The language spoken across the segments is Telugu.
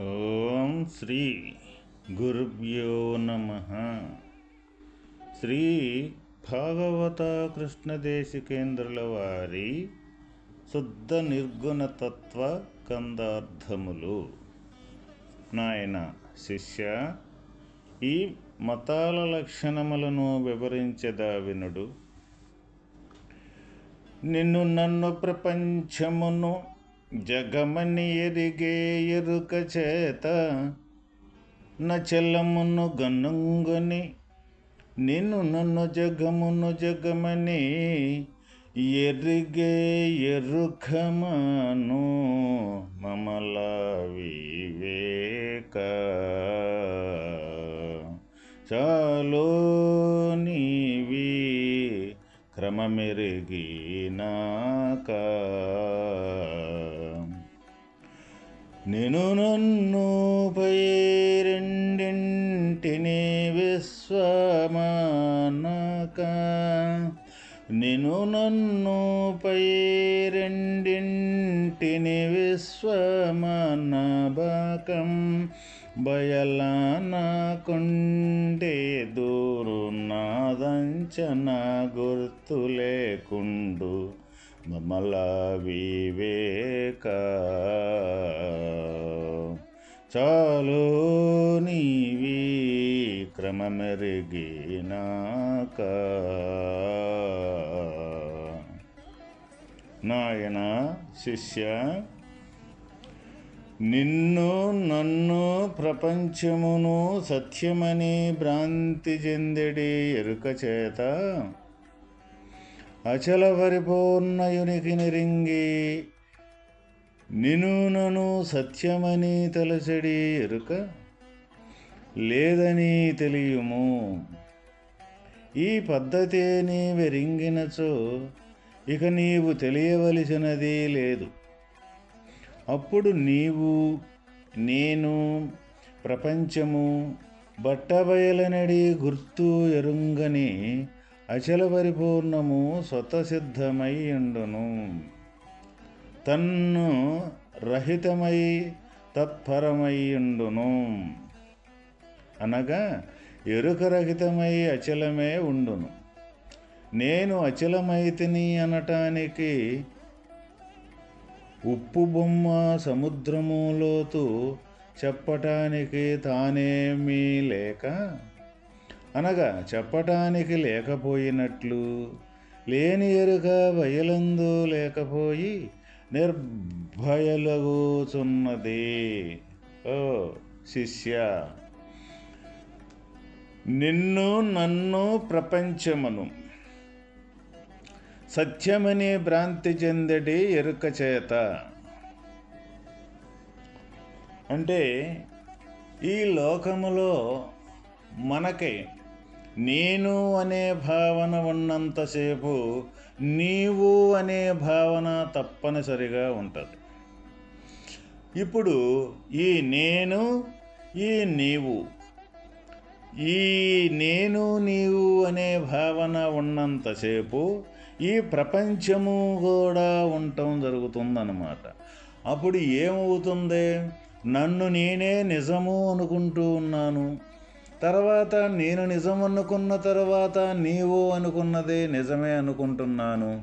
ఓం శ్రీ గురుభ్యో నమ. శ్రీ భాగవత కృష్ణదేశికేంద్రుల వారి శుద్ధ నిర్గుణ తత్వ కందార్థములు. నాయన శిష్య ఈ మతాల లక్షణములను వివరించదావినుడు. నిన్ను నన్ను ప్రపంచమును జగమని ఎరిగే ఎరుక చేత నచలమును గనుంగుని నిన్ను నన్ను జగమును జగమని ఎరిగే ఎరుకమను మమల వివేక. చాలో నీవి క్రమమెరిగినాక నేను నన్ను పై రెండింటిని విశ్వమానక. నేను నన్ను పై రెండింటిని విశ్వమానబకం బయలానకుండే దూరు నాదంచన గుర్తు లేకుండు. మమల వివేకా. చాలు నీవి క్రమమెరిగినాక నాయన శిష్య నిన్ను నన్ను ప్రపంచమును సత్యమని భ్రాంతి చెందడి ఎరుక చేత. అచల పరిపూర్ణయునికి నిరింగి నిను నను సత్యమని తలచడి ఎరుక లేదని తెలియము. ఈ పద్ధతిని వెరింగినచో ఇక నీవు తెలియవలసినది లేదు. అప్పుడు నీవు నేను ప్రపంచము బట్టబయలనడి గుర్తు ఎరుంగని అచల పరిపూర్ణము స్వతసిద్ధమై ఉండును తన్ను రహితమై తత్పరమయ్యుండును అనగా ఎరుకరహితమై అచలమే ఉండును. నేను అచలమైతిని అనటానికి ఉప్పు బొమ్మ సముద్రములోతు చెప్పటానికి తానేమీ లేక? అనగా చెప్పటానికి లేకపోయినట్లు లేని ఎరుక బయలందు లేకపోయి నిర్భయలగూచున్నది. ఓ శిష్య. నిన్ను నన్ను ప్రపంచమును సత్యమని భ్రాంతి చెందడి ఎరుక చేత. అంటే ఈ లోకములో మనకి నేను అనే భావన ఉన్నంతసేపు నీవు అనే భావన తప్పనిసరిగా ఉంటుంది. ఇప్పుడు ఈ నేను ఈ నీవు ఈ నేను నీవు అనే భావన ఉన్నంతసేపు ఈ ప్రపంచము కూడా ఉండటం జరుగుతుందన్నమాట. అప్పుడు ఏమవుతుంది? నన్ను నేనే నిజము అనుకుంటూ ఉన్నాను. తర్వాత నేను నిజం అనుకున్న తర్వాత నీవు అనుకున్నదే నిజమే అనుకుంటున్నాను.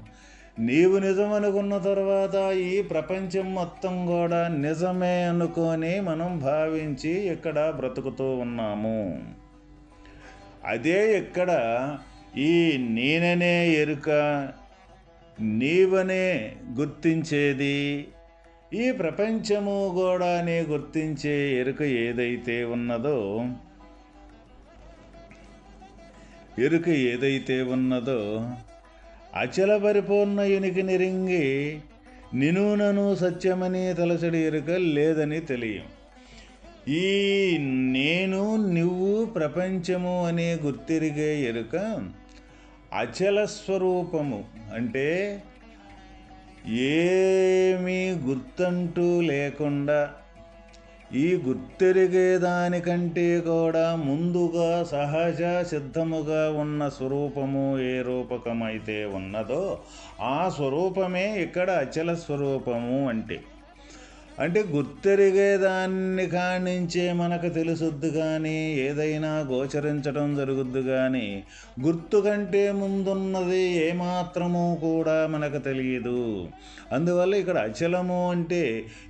నీవు నిజం అనుకున్న తర్వాత ఈ ప్రపంచం మొత్తం కూడా నిజమే అనుకొని మనం భావించి ఇక్కడ బ్రతుకుతూ ఉన్నాము. అదే ఇక్కడ ఈ నేననే ఎరుక నీవనే గుర్తించేది. ఈ ప్రపంచము కూడానే గుర్తించే ఎరుక ఏదైతే ఉన్నదో ఎరుక ఏదైతే ఉన్నదో అచల పరిపూర్ణ యునికి నిరింగి నినూనను సత్యమని తలసడి ఎరుక లేదని తెలియం. ఈ నేను నువ్వు ప్రపంచము అనే గుర్తిరిగే ఎరుక అచల స్వరూపము అంటే ఏమీ గుర్తంటూ లేకుండా ఈ గుర్తెరిగే దానికంటే కూడా ముందుగా సహజ సిద్ధముగా ఉన్న స్వరూపము ఏ రూపకమైతే ఉన్నదో ఆ స్వరూపమే ఇక్కడ అచల స్వరూపము అంటే. అంటే గుర్తెరిగేదాన్ని కానించే మనకు తెలుసుద్దు కానీ ఏదైనా గోచరించడం జరుగుద్దు కానీ గుర్తు కంటే ముందున్నది ఏమాత్రము కూడా మనకు తెలియదు. అందువల్ల ఇక్కడ అచలము అంటే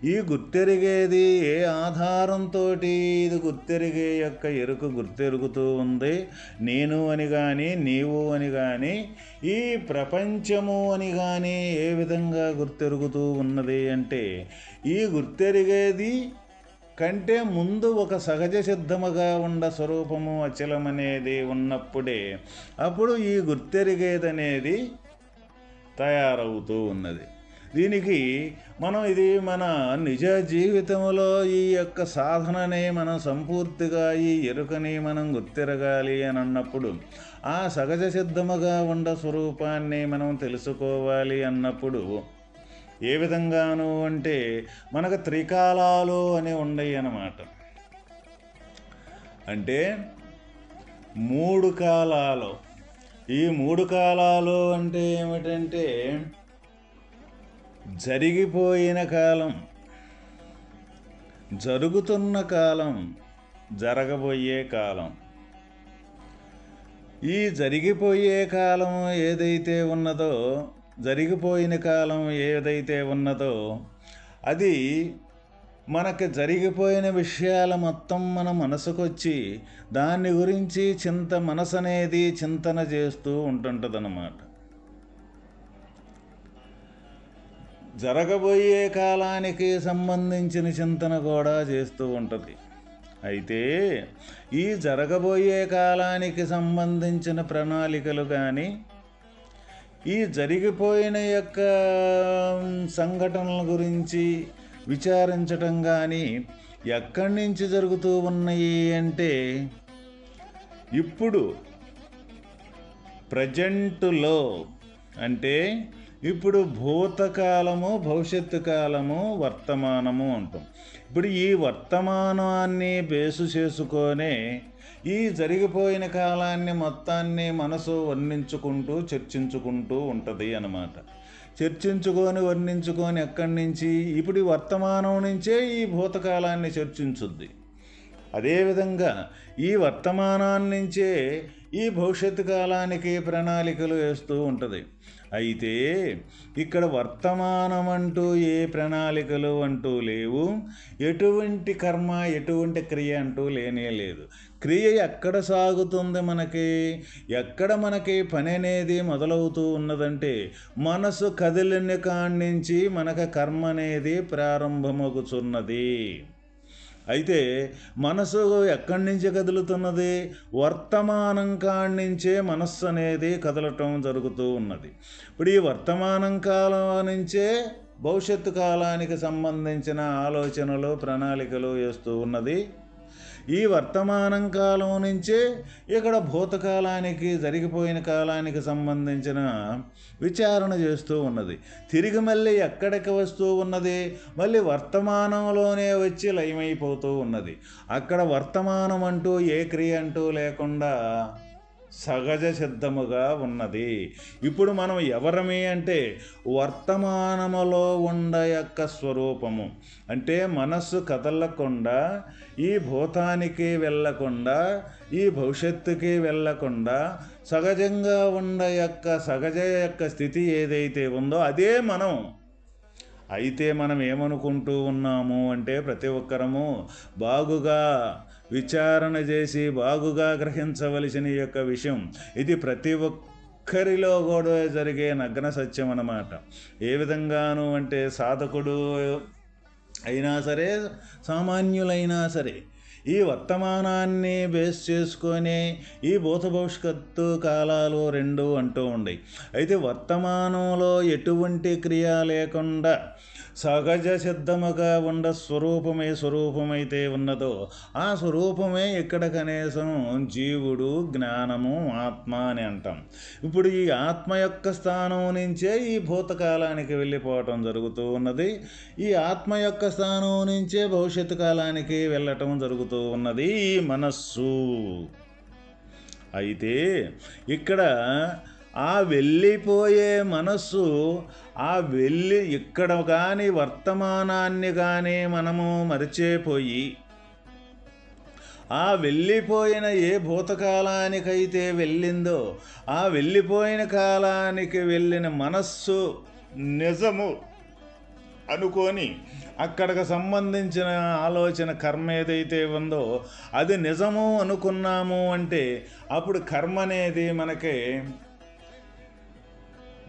ఈ గుర్తెరిగేది ఏ ఆధారంతో ఇది గుర్తెరిగే యొక్క ఎరుకు గుర్తెరుగుతూ ఉంది. నేను అని కానీ నీవు అని కానీ ఈ ప్రపంచము అని కానీ ఏ విధంగా గుర్తెరుగుతూ ఉన్నది అంటే ఈ గుర్తెరిగేది కంటే ముందు ఒక సహజ సిద్ధముగా ఉండ స్వరూపము అచలమనేది ఉన్నప్పుడే అప్పుడు ఈ గుర్తెరిగేదనేది తయారవుతూ ఉన్నది. దీనికి మనం ఇది మన నిజ జీవితంలో ఈ యొక్క సాధనని మనం సంపూర్తిగా ఈ ఎరుకని మనం గుర్తిరగాలి అని అన్నప్పుడు ఆ సహజ సిద్ధముగా ఉండ స్వరూపాన్ని మనం తెలుసుకోవాలి అన్నప్పుడు ఏ విధంగాను అంటే మనకు త్రికాలాలు అని ఉండయి అన్నమాట. అంటే మూడు కాలాలు. ఈ మూడు కాలాలు అంటే ఏమిటంటే జరిగిపోయిన కాలం జరుగుతున్న కాలం జరగబోయే కాలం. ఈ జరిగిపోయే కాలం ఏదైతే ఉన్నదో జరిగిపోయిన కాలం ఏదైతే ఉన్నదో అది మనకు జరిగిపోయిన విషయాల మొత్తం మన మనసుకొచ్చి దాని గురించి చింత మనసు అనేది చింతన చేస్తూ ఉంటుంటుందన్నమాట. జరగబోయే కాలానికి సంబంధించిన చింతన కూడా చేస్తూ ఉంటుంది. అయితే ఈ జరగబోయే కాలానికి సంబంధించిన ప్రణాళికలు కానీ ఈ జరిగిపోయిన యొక్క సంఘటనల గురించి విచారించటం కానీ ఎక్కడి నుంచి జరుగుతూ ఉన్నాయి అంటే ఇప్పుడు ప్రజెంటులో అంటే ఇప్పుడు భూతకాలము భవిష్యత్తు కాలము వర్తమానము అంటాం. ఇప్పుడు ఈ వర్తమానాన్ని బేసు చేసుకొనే ఈ జరిగిపోయిన కాలాన్ని మొత్తాన్ని మనసు వర్ణించుకుంటూ చర్చించుకుంటూ ఉంటుంది అన్నమాట. చర్చించుకొని వర్ణించుకొని ఎక్కడి నుంచి? ఇప్పుడు వర్తమానం నుంచే ఈ భూతకాలాన్ని చర్చించుద్ది. అదేవిధంగా ఈ వర్తమానాన్నించే ఈ భవిష్యత్తు కాలానికి ప్రణాళికలు వేస్తూ ఉంటుంది. అయితే ఇక్కడ వర్తమానం అంటూ ఏ ప్రణాళికలు అంటూ లేవు. ఎటువంటి కర్మ ఎటువంటి క్రియ అంటూ లేనే లేదు. క్రియ ఎక్కడ సాగుతుంది మనకి? ఎక్కడ మనకి పని అనేది మొదలవుతూ ఉన్నదంటే మనసు కదిలిన కాణించి మనకు కర్మ అనేది ప్రారంభమవుతున్నది అయితే మనసు ఎక్కడి నుంచి కదులుతున్నది? వర్తమానం కాణించే మనస్సు అనేది కదలటం జరుగుతూ ఉన్నది. ఇప్పుడు ఈ వర్తమానం కాలం నుంచే భవిష్యత్తు కాలానికి సంబంధించిన ఆలోచనలు ప్రణాళికలు వేస్తూ ఉన్నది. ఈ వర్తమానం కాలం నుంచే ఇక్కడ భూతకాలానికి జరిగిపోయిన కాలానికి సంబంధించిన విచారణ చేస్తూ ఉన్నది. తిరిగి మళ్ళీ ఎక్కడికి వస్తూ ఉన్నది? మళ్ళీ వర్తమానంలోనే వచ్చి లయమైపోతూ ఉన్నది. అక్కడ వర్తమానం అంటూ ఏ క్రియ అంటూ లేకుండా సహజ సిద్ధముగా ఉన్నది. ఇప్పుడు మనం ఎవరమే అంటే వర్తమానములో ఉండ యొక్క స్వరూపము. అంటే మనస్సు కదలకుండా ఈ భూతానికి వెళ్ళకుండా ఈ భవిష్యత్తుకి వెళ్ళకుండా సహజంగా ఉండ యొక్క సహజ యొక్క స్థితి ఏదైతే ఉందో అదే మనం. అయితే మనం ఏమనుకుంటూ ఉన్నాము అంటే ప్రతి ఒక్కరము బాగుగా విచారణ చేసి బాగుగా గ్రహించవలసిన యొక్క విషయం ఇది ప్రతి ఒక్కరిలో కూడా జరిగే నగ్న సత్యం అన్నమాట. ఏ విధంగాను అంటే సాధకుడు అయినా సరే సామాన్యులైనా సరే ఈ వర్తమానాన్ని బేస్ చేసుకొని ఈ భూత భవిష్యత్తు కాలాలు రెండు అంటూ ఉండయి. అయితే వర్తమానంలో ఎటువంటి క్రియ లేకుండా సహజ సిద్ధముగా ఉండ స్వరూపమే స్వరూపమైతే ఉన్నదో ఆ స్వరూపమే ఇక్కడ కనీసం జీవుడు జ్ఞానము ఆత్మ అని అంటాం. ఇప్పుడు ఈ ఆత్మ యొక్క స్థానం నుంచే ఈ భూతకాలానికి వెళ్ళిపోవటం జరుగుతూ ఉన్నది. ఈ ఆత్మ యొక్క స్థానం నుంచే భవిష్యత్తు కాలానికి వెళ్ళటం జరుగుతూ ఉన్నది. ఈ మనస్సు. అయితే ఇక్కడ ఆ వెళ్ళిపోయే మనస్సు ఆ వెళ్ళి ఇక్కడ కానీ వర్తమానాన్ని కానీ మనము మరిచేపోయి ఆ వెళ్ళిపోయిన ఏ భూతకాలానికైతే వెళ్ళిందో ఆ వెళ్ళిపోయిన కాలానికి వెళ్ళిన మనస్సు నిజము అనుకొని అక్కడికి సంబంధించిన ఆలోచన కర్మ ఏదైతే ఉందో అది నిజము అనుకున్నాము అంటే అప్పుడు కర్మ అనేది మనకి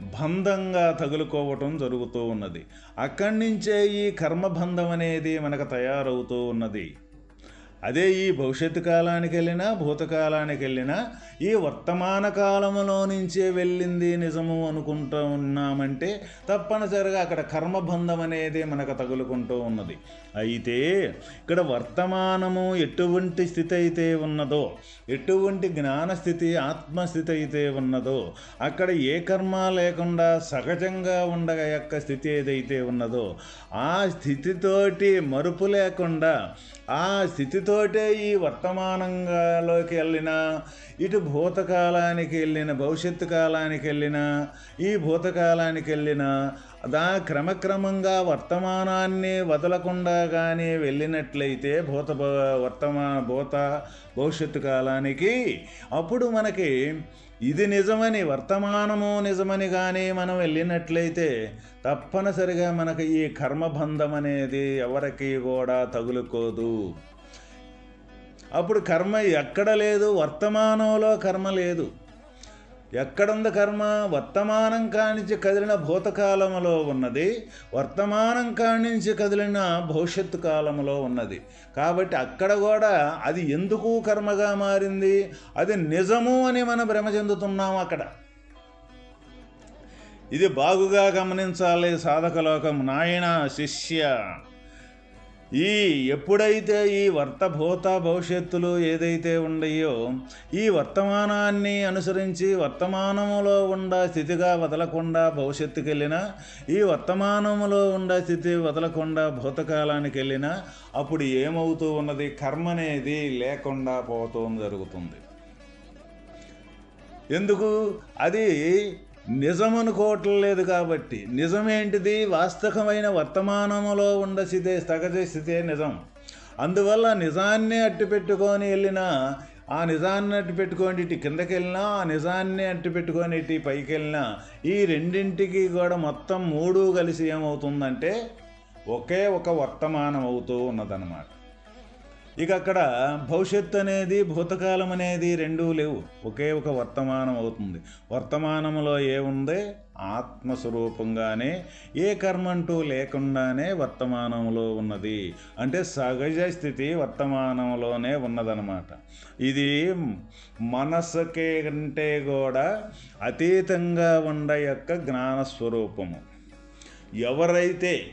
బంధంగా తగులుకోవటం జరుగుతూ ఉన్నది. అక్కడి నుంచే ఈ కర్మబంధం అనేది మనకు తయారవుతూ ఉన్నది. అదే ఈ భవిష్యత్తు కాలానికి వెళ్ళినా భూతకాలానికి వెళ్ళినా ఈ వర్తమాన కాలంలో నుంచే వెళ్ళింది నిజము అనుకుంటూ ఉన్నామంటే తప్పనిసరిగా అక్కడ కర్మబంధం అనేది మనకు తగులుకుంటూ ఉన్నది. అయితే ఇక్కడ వర్తమానము ఎటువంటి స్థితి అయితే ఉన్నదో ఎటువంటి జ్ఞానస్థితి ఆత్మస్థితి అయితే ఉన్నదో అక్కడ ఏ కర్మ లేకుండా సహజంగా ఉండగ యొక్క స్థితి ఏదైతే ఉన్నదో ఆ స్థితితోటి మరుపు లేకుండా ఆ స్థితితోటే ఈ వర్తమానంగాలోకి వెళ్ళిన ఇటు భూతకాలానికి వెళ్ళిన భవిష్యత్తు కాలానికి వెళ్ళిన ఈ భూతకాలానికి వెళ్ళిన దా క్రమక్రమంగా వర్తమానాన్ని వదలకుండా కానీ వెళ్ళినట్లయితే భూత వర్తమాన భూత భవిష్యత్తు కాలానికి అప్పుడు మనకి ఇది నిజమని వర్తమానము నిజమని కానీ మనం వెళ్ళినట్లయితే తప్పనిసరిగా మనకు ఈ కర్మబంధం అనేది ఎవరికి కూడా తగులుకోదు. అప్పుడు కర్మ ఎక్కడ లేదు వర్తమానంలో కర్మ లేదు. ఎక్కడుంది కర్మ? వర్తమానం కానించి కదిలిన భూతకాలములో ఉన్నది. వర్తమానం కానించి కదిలిన భవిష్యత్తు కాలంలో ఉన్నది. కాబట్టి అక్కడ కూడా అది ఎందుకు కర్మగా మారింది? అది నిజము అని మనం భ్రమ చెందుతున్నాం అక్కడ. ఇది బాగుగా గమనించాలి సాధకలోకం. నాయన శిష్య. ఈ ఎప్పుడైతే ఈ వర్తభూత భవిష్యత్తులు ఏదైతే ఉండయో ఈ వర్తమానాన్ని అనుసరించి వర్తమానములో ఉండ స్థితిగా వదలకుండా భవిష్యత్తుకి వెళ్ళినా ఈ వర్తమానములో ఉండ స్థితి వదలకుండా భూతకాలానికి వెళ్ళినా అప్పుడు ఏమవుతూ ఉన్నది? కర్మ అనేది లేకుండా పోతూ జరుగుతుంది. ఎందుకు? అది నిజం అనుకోవటం లేదు కాబట్టి నిజమేంటిది? వాస్తవమైన వర్తమానములో ఉండ స్థితే సహజ స్థితే నిజం. అందువల్ల నిజాన్ని అట్టు పెట్టుకొని వెళ్ళినా ఆ నిజాన్ని అట్టు పెట్టుకొని ఇటు కిందకి వెళ్ళినా ఆ నిజాన్ని అట్టు పెట్టుకొని ఇటు పైకి వెళ్ళినా ఈ రెండింటికి కూడా మొత్తం మూడు కలిసి ఏమవుతుందంటే ఒకే ఒక వర్తమానం అవుతూ ఉన్నదన్నమాట. ఇక అక్కడ భవిష్యత్తు అనేది భూతకాలం అనేది రెండూ లేవు. ఒకే ఒక వర్తమానం అవుతుంది. వర్తమానంలో ఏముంది? ఆత్మస్వరూపంగానే ఏ కర్మంటూ లేకుండానే వర్తమానంలో ఉన్నది. అంటే సహజ స్థితి వర్తమానంలోనే ఉన్నదనమాట ఇది మనసుకే కంటే కూడా అతీతంగా ఉండ యొక్క జ్ఞానస్వరూపము. ఎవరైతే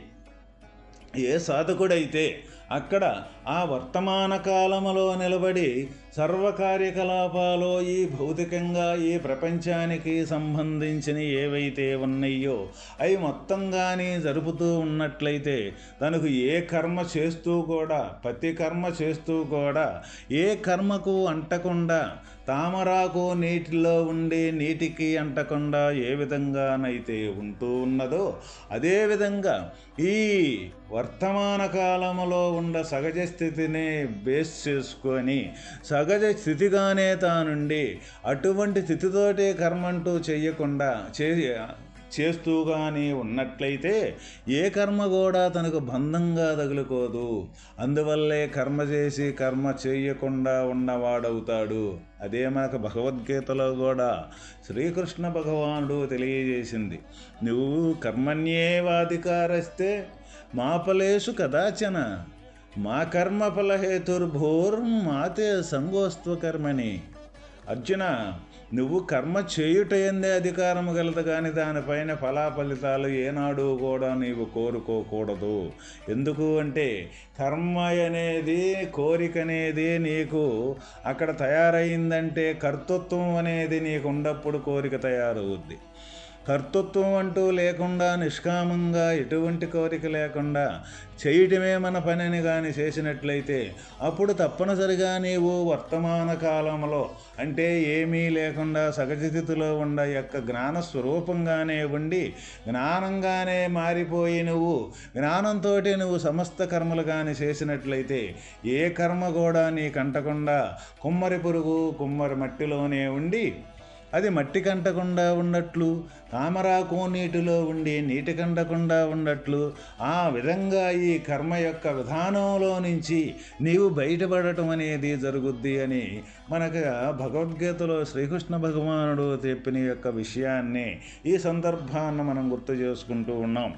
ఏ సాధకుడైతే అక్కడ ఆ వర్తమాన కాలములో నిలబడి సర్వకార్యకలాపాలు ఈ భౌతికంగా ఈ ప్రపంచానికి సంబంధించిన ఏవైతే ఉన్నాయో అవి మొత్తంగానే జరుపుతూ ఉన్నట్లయితే తనకు ఏ కర్మ చేస్తూ కూడా ప్రతి కర్మ చేస్తూ కూడా ఏ కర్మకు అంటకుండా తామరాకు నీటిలో ఉండి నీటికి అంటకుండా ఏ విధంగానైతే ఉంటూ ఉన్నదో అదేవిధంగా ఈ వర్తమాన కాలములో ఉండ సహజ స్థితిని బేస్ చేసుకొని సహజ స్థితిగానే తానుండి అటువంటి స్థితితోటే కర్మంటూ చేయకుండా చే చేస్తూ కానీ ఉన్నట్లయితే ఏ కర్మ కూడా తనకు బంధంగా తగులుకోదు. అందువల్లే కర్మ చేసి కర్మ చేయకుండా ఉన్నవాడవుతాడు. అదే మనకు భగవద్గీతలో కూడా శ్రీకృష్ణ భగవానుడు తెలియజేసింది. నువ్వు కర్మణ్యేవాధికారస్తే మాపలేసు కదాచన. మా కర్మ మాతే సంగోస్త్వ కర్మని అర్జున నువ్వు కర్మ చేయుట ఎందే అధికారము గలదు కానీ దానిపైన ఫలాఫలితాలు ఏనాడు కూడా నీవు కోరుకోకూడదు. ఎందుకు అంటే కర్మ అనేది కోరిక అనేది నీకు అక్కడ తయారైందంటే కర్తృత్వం అనేది నీకు ఉండప్పుడు కోరిక తయారవుద్ది. కర్తృత్వం అంటూ లేకుండా నిష్కామంగా ఎటువంటి కోరిక లేకుండా చేయటమే మన పనిని కానీ చేసినట్లయితే అప్పుడు తప్పనిసరిగా నీవు వర్తమాన కాలంలో అంటే ఏమీ లేకుండా సహజస్థితిలో ఉండ యొక్క జ్ఞాన స్వరూపంగానే ఉండి జ్ఞానంగానే మారిపోయి నువ్వు జ్ఞానంతో నువ్వు సమస్త కర్మలు కానీ చేసినట్లయితే ఏ కర్మ కూడా నీ కంటకుండా కుమ్మరి పురుగు కుమ్మరి మట్టిలోనే ఉండి అది మట్టి కంటకుండా ఉన్నట్లు తామరాకు నీటిలో ఉండి నీటి కంటకుండా ఉన్నట్లు ఆ విధంగా ఈ కర్మ యొక్క విధానంలో నుంచి నీవు బయటపడటం అనేది జరుగుద్ది అని మనకు భగవద్గీతలో శ్రీకృష్ణ భగవానుడు చెప్పిన యొక్క విషయాన్ని ఈ సందర్భాన్ని మనం గుర్తు చేసుకుంటూ ఉన్నాం.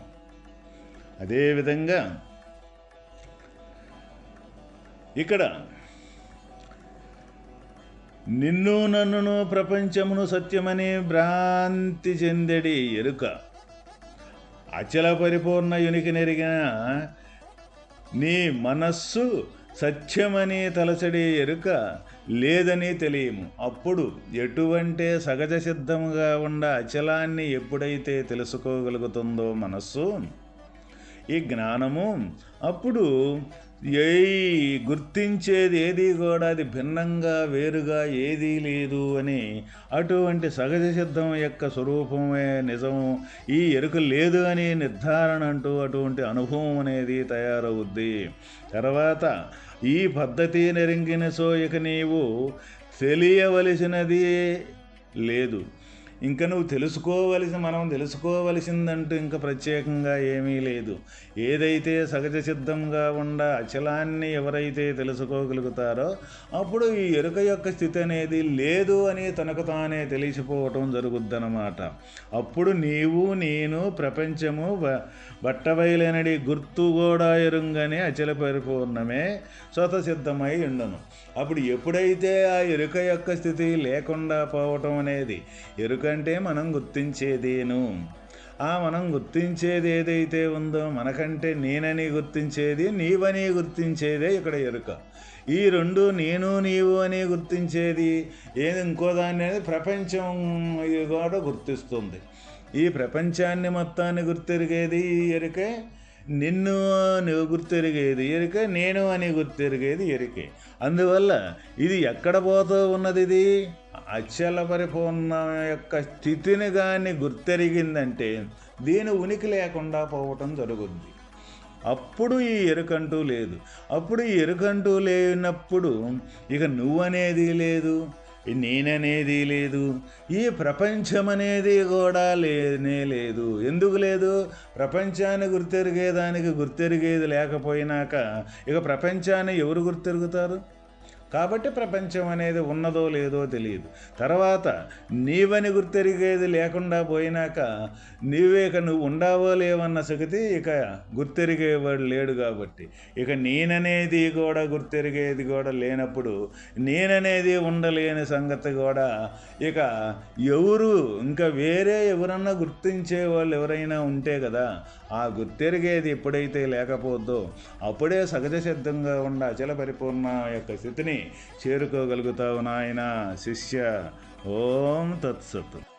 అదేవిధంగా ఇక్కడ నిన్ను నన్నును ప్రపంచమును సత్యమని భ్రాంతి చెందడి ఎరుక. అచల పరిపూర్ణ యునికి నెరిగిన నీ మనస్సు సత్యమని తలచడి ఎరుక లేదని తెలియము. అప్పుడు ఎటువంటి సహజ సిద్ధముగా ఉన్న అచలాన్ని ఎప్పుడైతే తెలుసుకోగలుగుతుందో మనస్సు ఈ జ్ఞానము అప్పుడు ఏ గుర్తించేది ఏది కూడా అది భిన్నంగా వేరుగా ఏదీ లేదు అని అటువంటి సహజ సిద్ధం యొక్క స్వరూపమే నిజము. ఈ ఎరుక లేదు అని నిర్ధారణ అంటూ అటువంటి అనుభవం అనేది తయారవుద్ది. తర్వాత ఈ పద్ధతి నెరింగిన సో ఇక నీవు తెలియవలసినది లేదు. ఇంకా నువ్వు తెలుసుకోవలసి మనం తెలుసుకోవలసిందంటూ ఇంకా ప్రత్యేకంగా ఏమీ లేదు. ఏదైతే సహజ సిద్ధంగా ఉండ అచలాన్ని ఎవరైతే తెలుసుకోగలుగుతారో అప్పుడు ఈ ఎరుక యొక్క స్థితి అనేది లేదు అని తనకు తానే తెలిసిపోవటం జరుగుద్దనమాట అప్పుడు నీవు నేను ప్రపంచము బట్టబయలేనడి గుర్తు కూడా ఎరుంగని అచల పరిపూర్ణమే స్వతసిద్ధమై ఉండను. అప్పుడు ఎప్పుడైతే ఆ ఎరుక యొక్క స్థితి లేకుండా పోవటం అనేది ఎరుక మనకంటే మనం గుర్తించేదేను? ఆ మనం గుర్తించేది ఏదైతే ఉందో మనకంటే నేనని గుర్తించేది నీవని గుర్తించేదే ఇక్కడ ఎరుక. ఈ రెండు నేను నీవు అని గుర్తించేది ఏది ఇంకో దాన్ని అనేది ప్రపంచం కూడా గుర్తిస్తుంది. ఈ ప్రపంచాన్ని మొత్తాన్ని గుర్తెరిగేది ఈ ఎరుకే నిన్ను నువ్వు గుర్తెరిగేది ఎరిక నేను అని గుర్తెరిగేది ఎరికే. అందువల్ల ఇది ఎక్కడ పోతూ ఉన్నది ఇది? అచల పరిపూర్ణ యొక్క స్థితిని కానీ గుర్తెరిగిందంటే దీని ఉనికి లేకుండా పోవటం జరుగుద్ది. అప్పుడు ఈ ఎరుకంటూ లేదు. అప్పుడు ఈ ఎరుకంటూ లేనప్పుడు ఇక నువ్వనేది లేదు నేననేది లేదు ఈ ప్రపంచం అనేది కూడా లేనే లేదు. ఎందుకు లేదు? ప్రపంచాన్ని గుర్తెరిగేదానికి గుర్తెరిగేది లేకపోయినాక ఇక ప్రపంచాన్ని ఎవరు గుర్తెరుగుతారు? కాబట్టి ప్రపంచం అనేది ఉన్నదో లేదో తెలియదు. తర్వాత నీవని గుర్తెరిగేది లేకుండా పోయినాక నీవే ఇక నువ్వు ఉండావో లేవన్న సగతి ఇక గుర్తెరిగేవాడు లేడు కాబట్టి. ఇక నేననేది కూడా గుర్తెరిగేది కూడా లేనప్పుడు నేననేది ఉండలేని సంగతి కూడా ఇక ఎవరు ఇంకా వేరే ఎవరన్నా గుర్తించే వాళ్ళు ఎవరైనా ఉంటే కదా ఆ గుర్తెరిగేది ఎప్పుడైతే లేకపోద్దో అప్పుడే సహజ సిద్ధంగా ఉన్న అచల పరిపూర్ణ యొక్క స్థితిని చేరుకోగలుగుతావు నాయన శిష్య. ఓం తత్సత్.